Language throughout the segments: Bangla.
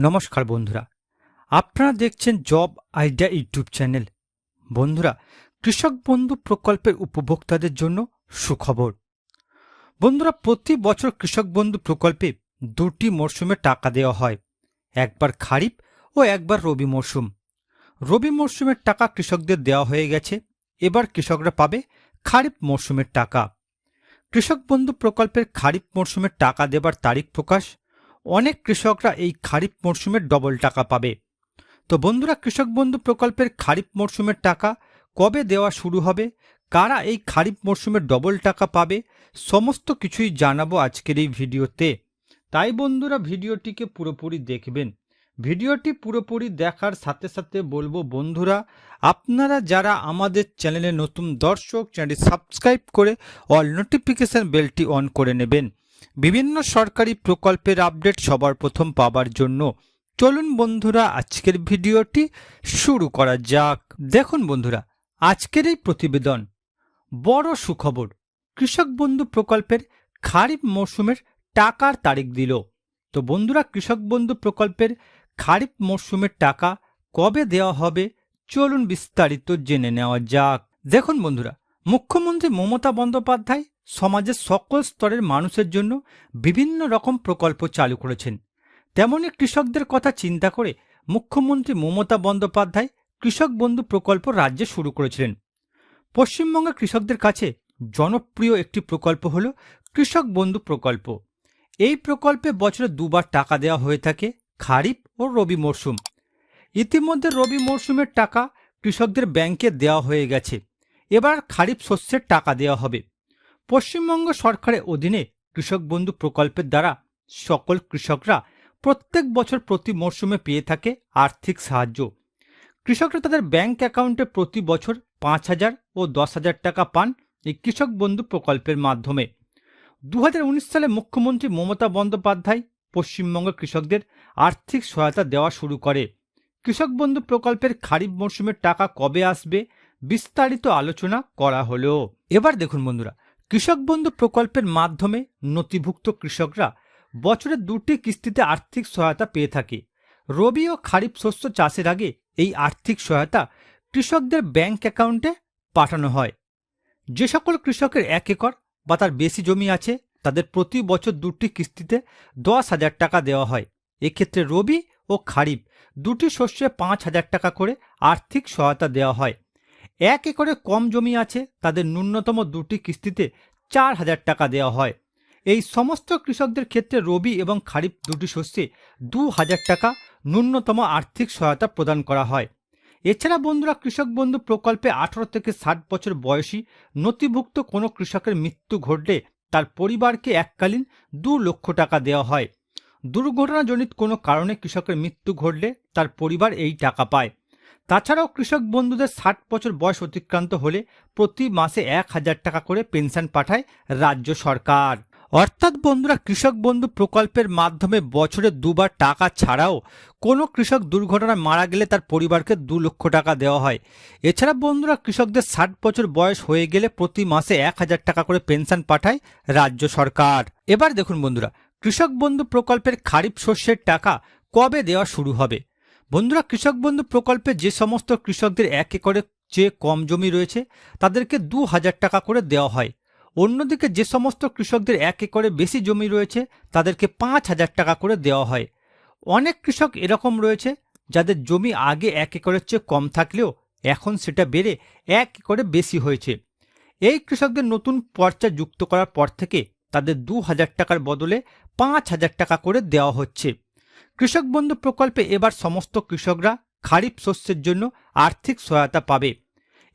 নমস্কার বন্ধুরা। আপনারা দেখছেন জব আইডিয়া ইউটিউব চ্যানেল। বন্ধুরা, কৃষক বন্ধু প্রকল্পের উপভোক্তাদের জন্য সুখবর। বন্ধুরা, প্রতি বছর কৃষক বন্ধু প্রকল্পে দুটি মরশুমে টাকা দেওয়া হয়। একবার খারিফ ও একবার রবি মরশুম। রবি মরশুমের টাকা কৃষকদের দেওয়া হয়ে গেছে। এবার কৃষকরা পাবে খারিফ মরশুমের টাকা। কৃষক বন্ধু প্রকল্পের খারিফ মরশুমের টাকা দেবার তারিখ প্রকাশ অনেক কৃষকরা এই খারিফ মরশুমের ডবল টাকা পাবে। তো বন্ধুরা, কৃষক বন্ধু প্রকল্পের খারিফ মরশুমের টাকা কবে দেওয়া শুরু হবে? কারা এই খারিফ মরশুমের ডবল টাকা পাবে? সমস্ত কিছুই জানাব আজকের এই ভিডিওতে। তাই বন্ধুরা, ভিডিওটিকে পুরোপুরি দেখবেন। ভিডিওটি পুরোপুরি দেখার সাথে সাথে বলব, বন্ধুরা, আপনারা যারা আমাদের চ্যানেলে নতুন দর্শক, চ্যানেলটি সাবস্ক্রাইব করে অল নোটিফিকেশান বেলটি অন করে নেবেন। বিভিন্ন সরকারি প্রকল্পের আপডেট সবার প্রথম পাবার জন্য চলুন বন্ধুরা, আজকের ভিডিওটি শুরু করা যাক। দেখুন বন্ধুরা, আজকের এই প্রতিবেদন, বড় সুখবর। কৃষক বন্ধু প্রকল্পের খারিফ মরশুমের টাকার তারিখ দিল। তো বন্ধুরা, কৃষক বন্ধু প্রকল্পের খারিফ মরশুমের টাকা কবে দেওয়া হবে চলুন বিস্তারিত জেনে নেওয়া যাক। দেখুন বন্ধুরা, মুখ্যমন্ত্রী মমতা বন্দ্যোপাধ্যায় সমাজের সকল স্তরের মানুষের জন্য বিভিন্ন রকম প্রকল্প চালু করেছেন। তেমনই কৃষকদের কথা চিন্তা করে মুখ্যমন্ত্রী মমতা বন্দ্যোপাধ্যায় কৃষক বন্ধু প্রকল্প রাজ্যে শুরু করেছিলেন। পশ্চিমবঙ্গের কৃষকদের কাছে জনপ্রিয় একটি প্রকল্প হল কৃষক বন্ধু প্রকল্প। এই প্রকল্পে বছরে দুবার টাকা দেওয়া হয়ে থাকে খারিফ ও রবি মরশুম। ইতিমধ্যে রবি মরশুমের টাকা কৃষকদের ব্যাংকে দেওয়া হয়ে গেছে। এবার খারিফ শস্যের টাকা দেওয়া হবে। পশ্চিমবঙ্গ সরকারের অধীনে কৃষক বন্ধু প্রকল্পের দ্বারা সকল কৃষকরা প্রত্যেক বছর প্রতি মরশুমে পেয়ে থাকে আর্থিক সাহায্য। কৃষকরা তাদের ব্যাংক অ্যাকাউন্টে প্রতি বছর পাঁচ হাজার ও দশ হাজার টাকা পান এই কৃষক বন্ধু প্রকল্পের মাধ্যমে। দু হাজার উনিশ সালে মুখ্যমন্ত্রী মমতা বন্দ্যোপাধ্যায় পশ্চিমবঙ্গের কৃষকদের আর্থিক সহায়তা দেওয়া শুরু করে। কৃষক বন্ধু প্রকল্পের খারিফ মরশুমের টাকা কবে আসবে বিস্তারিত আলোচনা করা হলো। এবার দেখুন বন্ধুরা কৃষক বন্ধু প্রকল্পের মাধ্যমে নথিভুক্ত কৃষকরা বছরে দুটি কিস্তিতে আর্থিক সহায়তা পেয়ে থাকে। রবি ও খারিফ শস্য চাষের আগে এই আর্থিক সহায়তা কৃষকদের ব্যাংক অ্যাকাউন্টে পাঠানো হয়। যে সকল কৃষকের এক একর বা তার বেশি জমি আছে, তাদের প্রতি বছর দুটি কিস্তিতে দশ হাজার টাকা দেওয়া হয়। এক্ষেত্রে রবি ও খারিফ দুটি শস্যে পাঁচ হাজার টাকা করে আর্থিক সহায়তা দেওয়া হয়। এক একরে কম জমি আছে, তাদের ন্যূনতম দুটি কিস্তিতে চার হাজার টাকা দেওয়া হয়। এই সমস্ত কৃষকদের ক্ষেত্রে রবি এবং খারিফ দুটি শস্যে দু হাজার টাকা ন্যূনতম আর্থিক সহায়তা প্রদান করা হয়। এছাড়া বন্ধুরা, কৃষক বন্ধু প্রকল্পে আঠারো থেকে ষাট বছর বয়সী নথিভুক্ত কোনো কৃষকের মৃত্যু ঘটলে তার পরিবারকে এককালীন দু লক্ষ টাকা দেওয়া হয়। দুর্ঘটনাজনিত কোনো কারণে কৃষকের মৃত্যু ঘটলে তার পরিবার এই টাকা পায়। তাছাড়াও কৃষক বন্ধুদের ষাট বছর বয়স অতিক্রান্ত হলে প্রতি মাসে এক হাজার টাকা করে পেনশন পাঠায় রাজ্য সরকার। অর্থাৎ বন্ধুরা, কৃষক বন্ধু প্রকল্পের মাধ্যমে বছরে দুবার টাকা ছাড়াও কোনো কৃষক দুর্ঘটনায় মারা গেলে তার পরিবারকে দু লক্ষ টাকা দেওয়া হয়। এছাড়া বন্ধুরা, কৃষকদের ষাট বছর বয়স হয়ে গেলে প্রতি মাসে এক হাজার টাকা করে পেনশন পাঠায় রাজ্য সরকার। এবার দেখুন বন্ধুরা, কৃষক বন্ধু প্রকল্পের খারিফ শস্যের টাকা কবে দেওয়া শুরু হবে? বন্ধুরা, কৃষক বন্ধু প্রকল্পে যে সমস্ত কৃষকদের এক একরে চেয়ে কম জমি রয়েছে, তাদেরকে দু হাজার টাকা করে দেওয়া হয়। অন্যদিকে যে সমস্ত কৃষকদের এক একরে বেশি জমি রয়েছে, তাদেরকে পাঁচ হাজার টাকা করে দেওয়া হয়। অনেক কৃষক এরকম রয়েছে, যাদের জমি আগে এক একরের চেয়ে কম থাকলেও এখন সেটা বেড়ে এক একরে বেশি হয়েছে। এই কৃষকদের নতুন পর্চা যুক্ত করার পর থেকে তাদের দু হাজার টাকার বদলে পাঁচ হাজার টাকা করে দেওয়া হচ্ছে। কৃষক বন্ধু প্রকল্পে এবার সমস্ত কৃষকরা খারিফ শস্যের জন্য আর্থিক সহায়তা পাবে।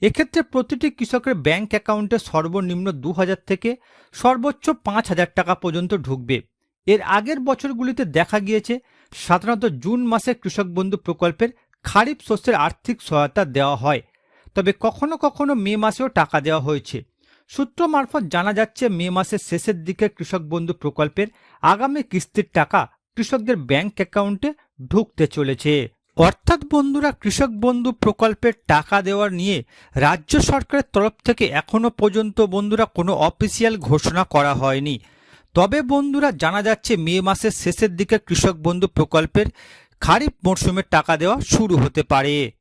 এক্ষেত্রে প্রতিটি কৃষকের ব্যাংক অ্যাকাউন্টে সর্বনিম্ন দু হাজার থেকে সর্বোচ্চ পাঁচ হাজার টাকা পর্যন্ত ঢুকবে। এর আগের বছরগুলিতে দেখা গিয়েছে, সাধারণত জুন মাসে কৃষক বন্ধু প্রকল্পের খারিফ শস্যের আর্থিক সহায়তা দেওয়া হয়। তবে কখনো কখনো মে মাসেও টাকা দেওয়া হয়েছে। সূত্র মারফত জানা যাচ্ছে, মে মাসের শেষের দিকে কৃষক বন্ধু প্রকল্পের আগামী কিস্তির টাকা কৃষকদের ব্যাংক অ্যাকাউন্টে ঢুকতে চলেছে। অর্থাৎ বন্ধুরা, কৃষক বন্ধু প্রকল্পের টাকা দেওয়ার নিয়ে রাজ্য সরকারের তরফ থেকে এখনও পর্যন্ত বন্ধুরা কোনো অফিসিয়াল ঘোষণা করা হয়নি। তবে বন্ধুরা, জানা যাচ্ছে মে মাসের শেষের দিকে কৃষক বন্ধু প্রকল্পের খারিফ মরশুমের টাকা দেওয়া শুরু হতে পারে।